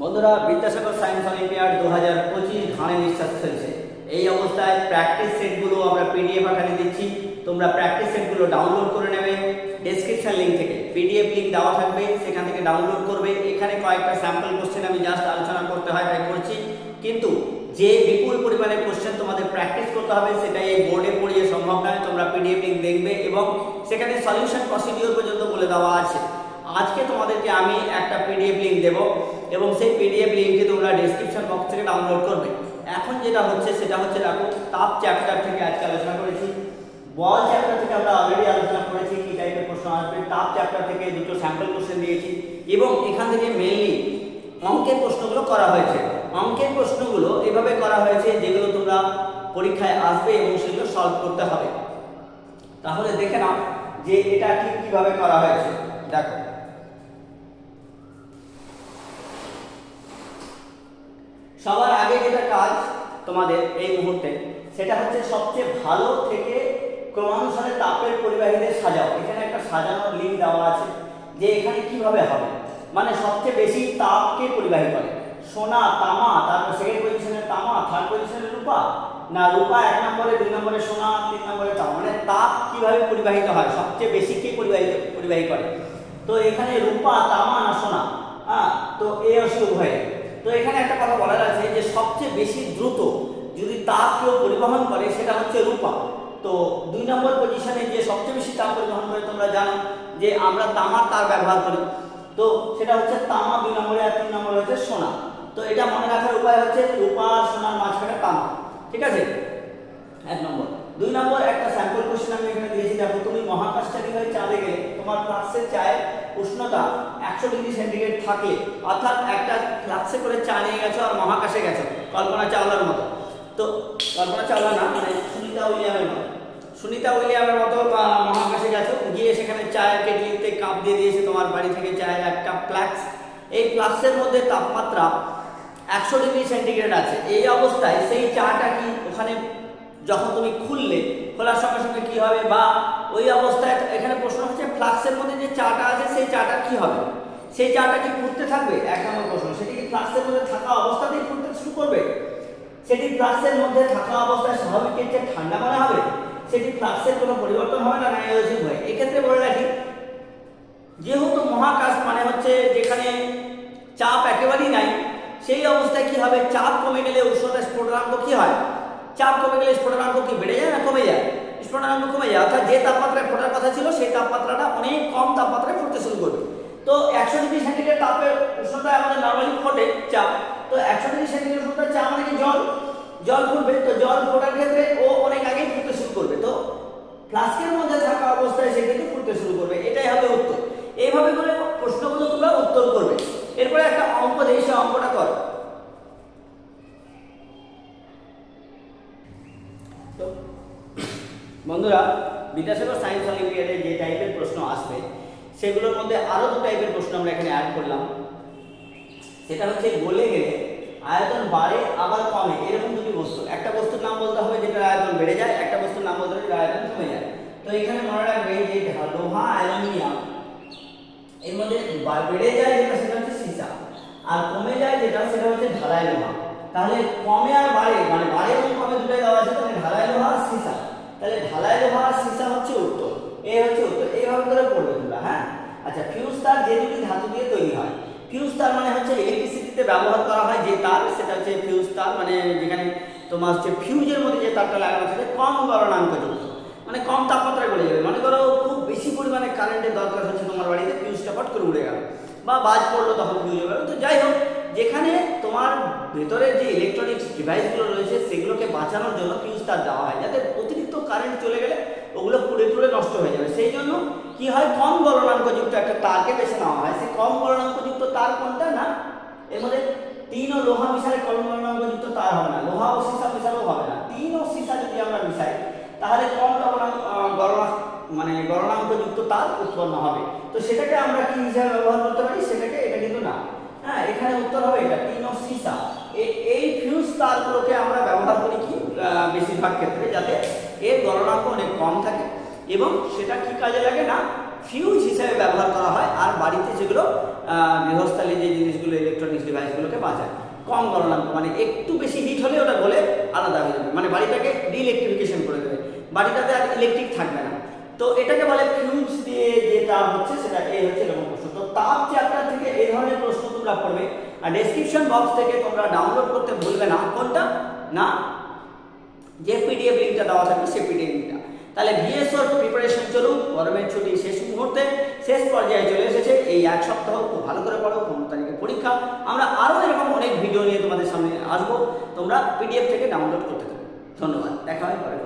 বন্ধুরা Vidyasagar science olympiad দু হাজার পঁচিশ ঘাড়ে নিঃশ্বাস ফেলছে। এই অবস্থায় প্র্যাকটিস সেটগুলো আমরা পিডিএফ আকারে দিচ্ছি। তোমরা প্র্যাকটিস সেটগুলো ডাউনলোড করে নেবে। ডেসক্রিপশন লিঙ্ক থেকে পিডিএফ লিঙ্ক দেওয়া থাকবে, সেখান থেকে ডাউনলোড করবে। এখানে কয়েকটা স্যাম্পল কোশ্চেন আমি জাস্ট আলোচনা করতে হয়, তাই করছি। কিন্তু যে বিপুল পরিমাণে কোশ্চেন তোমাদের প্র্যাকটিস করতে হবে সেটা এই বোর্ডে পড়িয়ে সম্ভব নয়। তোমরা পিডিএফ লিঙ্ক দেখবে এবং সেখানে সলিউশন প্রসিডিওর পর্যন্ত বলে দেওয়া আছে। আজকে তোমাদেরকে আমি একটা পিডিএফ লিঙ্ক দেবো। এবং সেই পিডিএফ লিঙ্কটি তোমরা ডেসক্রিপশন বক্স থেকে ডাউনলোড করবে। এখন যেটা হচ্ছে, সেটা হচ্ছে দেখো তাপ চ্যাপ্টার থেকে আজকে আলোচনা করেছি। বল চ্যাপ্টার থেকে আমরা অলরেডি আলোচনা করেছি, কি টাইপের প্রশ্ন আসবে। তাপ চ্যাপ্টার থেকে দুটো স্যাম্পল কোশ্চেন দিয়েছি। এবং এখান থেকে মেনলি অঙ্কের প্রশ্নগুলো করা হয়েছে। অঙ্কের প্রশ্নগুলো এভাবে করা হয়েছে, যেগুলো তোমরা পরীক্ষায় আসবে এবং সেগুলো সলভ করতে হবে। তাহলে দেখে নাও যে এটা ঠিক কীভাবে করা হয়েছে। দেখো। সবার আগে যেটা কাজ তোমাদের এই মুহূর্তে, সেটা হচ্ছে সবচেয়ে ভালো থেকে ক্রমানুসারে তাপের পরিবাহীদের সাজাও। এখানে একটা সাজানোর লিঙ্ক দেওয়া আছে যে এখানে কীভাবে হবে। মানে সবচেয়ে বেশি তাপকে পরিবাহী করে? সোনা, তামা, তারপর সেকেন্ড পজিশনে তামা থার্ড পজিশনে রূপা। না, রূপা এক নম্বরে, দুই নম্বরে সোনা, তিন নম্বরে তামা। মানে তাপ কীভাবে পরিবাহিত হয়? সবচেয়ে বেশি কে পরিবাহিত, পরিবাহী করে? তো এখানে রূপা, তামা না সোনা? হ্যাঁ তো এ অসুখ উভয়। তো এখানে একটা কথা বলার আছে যে সবচেয়ে বেশি দ্রুত যদি তাপ কেউ পরিবহন করে, সেটা হচ্ছে রূপা। তো দুই নম্বর পজিশনে যে সবচেয়ে বেশি তাপ পরিবহন করে তোমরা জানো যে আমরা তামার তার ব্যবহার করি। তো সেটা হচ্ছে তামা, দুই নম্বরে আর তিন নম্বরে হচ্ছে সোনা। তো এটা মনে রাখার উপায় হচ্ছে রূপা আর সোনার মাঝখানে তামা। ঠিক আছে? এক নম্বর। দুই নম্বর, একটা স্যাম্পল কোশ্চেন আমি এখানে দিয়েছি। দেখো, তুমি মহাকাশচারী হয়ে চাঁদে গেলে, তোমার ফ্লাক্সের চায়ের উষ্ণতা একশো ডিগ্রি সেন্টিগ্রেড থাকে, অর্থাৎ একটা ফ্লাক্সে করে চা নিয়ে গেছো আর মহাকাশে গেছো, কল্পনা চাওলার মতো। তো কল্পনা চাওলা না মানে সুনিতা উইলিয়ামের মতো। সুনিতা উইলিয়ামের মতো মহাকাশে গেছো, গিয়ে সেখানে চায়ের কেটলিতে কাপ দিয়ে দিয়েছে তোমার বাড়ি থেকে চায়ের একটা ফ্লাক্স এই ফ্লাক্সের মধ্যে তাপমাত্রা একশো ডিগ্রি সেন্টিগ্রেড আছে। এই অবস্থায় সেই চাটা কি ওখানে যখন তুমি খুললে, খোলার সঙ্গে সঙ্গে কি হবে? বা ওই অবস্থায় এখানে প্রশ্ন হচ্ছে, ফ্লাক্সের মধ্যে যে চাটা আছে, সেই চাটা কি হবে? সেই চাটা কি ফুটতে থাকবে? এক নম্বর প্রশ্ন। সেটি কি ফ্লাক্সের মধ্যে থাকা অবস্থাতেই ফুটতে শুরু করবে? সেটি ফ্লাক্সের মধ্যে থাকা অবস্থায় স্বাভাবিকের চেয়ে ঠান্ডা মনে হবে? সেটি ফ্লাক্সের কোনো পরিবর্তন হবে না নাইওজিক হয়? এক্ষেত্রে বলে রাখি, যেহেতু মহাকাশ মানে হচ্ছে যেখানে চাপ একেবারেই নাই, সেই অবস্থায় কি হবে? চাপ কমে গেলে উষ্ণতা স্ফোটনাঙ্ক কি হয়? চাপ কমে গেলে স্ফোটনাঙ্ক কি বেড়ে যায় না কমে যায়? স্ফোটনাঙ্ক কমে যায়। অর্থাৎ যে তাপমাত্রায় ফোটার কথা ছিল, সেই তাপমাত্রাটা অনেক কম তাপমাত্রায় ফুটতে শুরু করবে। তো একশো ডিগ্রি সেন্টিগ্রেড তাপের উষ্ণতায় আমাদের নর্মালি ফোটে চাপ। তো একশো ডিগ্রি সেন্টিগ্রেড উষ্ণতায় চাপ মানে কি জল? জল ফুটবে। তো জল ফোটার ক্ষেত্রে ও অনেক আগেই ফুটতে শুরু করবে। তো ফ্লাস্কের মধ্যে থাকা অবস্থায় সে কিন্তু ফুটতে শুরু করবে। এটাই হবে উত্তর। এইভাবে করে প্রশ্নগুলো তোমরা উত্তর করবে। এরপরে একটা অঙ্ক দেই, সে অঙ্কটা করো তো বন্ধুরা, বিদ্যাসাগর সায়েন্স অলিম্পিয়াডে যে টাইপের প্রশ্ন আসবে, সেগুলোর মধ্যে আরও দু টাইপের প্রশ্ন আমরা এখানে অ্যাড করলাম। সেটা হচ্ছে বলে গেলে আয়তন বাড়ে, আবার কমে, এরকম দুটি বস্তু। একটা বস্তুর নাম বলতে হবে যেটার আয়তন বেড়ে যায়, একটা বস্তুর নাম বলতে হবে আয়তন কমে যায়। তো এখানে মনে রাখবে যে লোহা, অ্যালুমিনিয়াম, এর মধ্যে বেড়ে যায় যেটা, সেটা হচ্ছে সীসা, আর কমে যায় যেটা, সেটা হচ্ছে ঢালাই লোহা। তাহলে কমে আর বাড়ে মানে বাড়ে এবং কমে দুটোই দেওয়া আছে, তাহলে ঢালাই লোহা আর সীসা। তাহলে ঢালাই লোহা সীসা হচ্ছে উত্তর। এই হচ্ছে উত্তর। এইভাবে করে পড়বে তোমরা হ্যাঁ? আচ্ছা ফিউজ তার যে দুটি ধাতু দিয়ে তৈরি হয় ফিউজ তার মানে হচ্ছে ইলেকট্রিসিটিতে ব্যবহার করা হয় যে তার, সেটা হচ্ছে ফিউজ তার মানে যেখানে তোমার হচ্ছে ফিউজের মধ্যে যে তারটা লাগানো থাকে, কম গলনাঙ্কযুক্ত মানে কম তাপমাত্রায় গলে যাবে। মনে করো খুব বেশি পরিমাণে কারেন্টের দরকার হচ্ছে তোমার বাড়িতে ফিউজটা পট করে উড়ে গেল। বা বাজ পড়ল তখন ফিউজ হয়ে গেল। তো যাই হোক, যেখানে তোমার ভেতরে যে ইলেকট্রনিক্স ডিভাইসগুলো রয়েছে, সেগুলোকে বাঁচানোর জন্য ফিউজ তার দেওয়া হয়? যাতে অতিরিক্ত কারেন্ট চলে গেলে ওগুলো পুড়ে পুড়ে নষ্ট হয়ে যাবে। সেই জন্য কি হয়, কম গলনাঙ্কযুক্ত একটা তারকে বেছে নেওয়া হয়। সেই কম গলনাঙ্কযুক্ত তার কোনটা না, এর মধ্যে তিন ও লোহা মিশালে কম গলনাঙ্কযুক্ত তার হবে না। লোহা ও সীসা মিশালেও হবে না। তিন ও সীসা যদি আমরা মিশাই, তাহলে কম গলনা মানে গলনাঙ্কযুক্ত তার উৎপন্ন হবে। তো সেটাকে আমরা কি হিসাবে ব্যবহার করতে পারি? সেটাকে, এটা কিন্তু না। হ্যাঁ এখানে উত্তর হবে এটা, তিন ও সীসা এই ফিউজ তারগুলোকে আমরা ব্যবহার করি কি? বেশিরভাগ ক্ষেত্রে যাতে এর গলনাঙ্ক অনেক কম থাকে এবং সেটা কি কাজে লাগে না? ফিউজ হিসেবে ব্যবহার করা হয় আর বাড়িতে যেগুলো গৃহস্থালী যে জিনিসগুলো ইলেকট্রনিক্স ডিভাইসগুলোকে বাঁচায় কম গণনাঙ্ক মানে একটু বেশি হিট হলে ওটা বলে আলাদা হয়ে যাবে। মানে বাড়িটাকে ডিইলেকট্রিফিকেশন করে দেবে। বাড়িটাতে আর ইলেকট্রিক থাকবে না। তো এটাকে বলে ফিউজ দিয়ে যে তাপ হচ্ছে সেটা এই হচ্ছে এরকম প্রশ্ন। তো তাপ চ্যাপ্টার থেকে এই ধরনের প্রশ্ন তোমরা পড়বে। আর ডেসক্রিপশন বক্স থেকে তোমরা ডাউনলোড করতে ভুলবে না। কোনটা? না? যে পিডিএফ লিঙ্কটা দেওয়া থাকবে সেই পিডিএফ লিঙ্কটা তাহলে বিএসওর প্রিপারেশন চলুক গরমের ছুটি শেষ মুহূর্তে। শেষ পর্যায়ে চলে এসেছে। এই এক সপ্তাহ খুব ভালো করে পড়ো। পনেরো তারিখে পরীক্ষা। আমরা আরও এরকম অনেক ভিডিও নিয়ে তোমাদের সামনে আসব। তোমরা পিডিএফ থেকে ডাউনলোড করতে থাকো। ধন্যবাদ। দেখা হয় পরে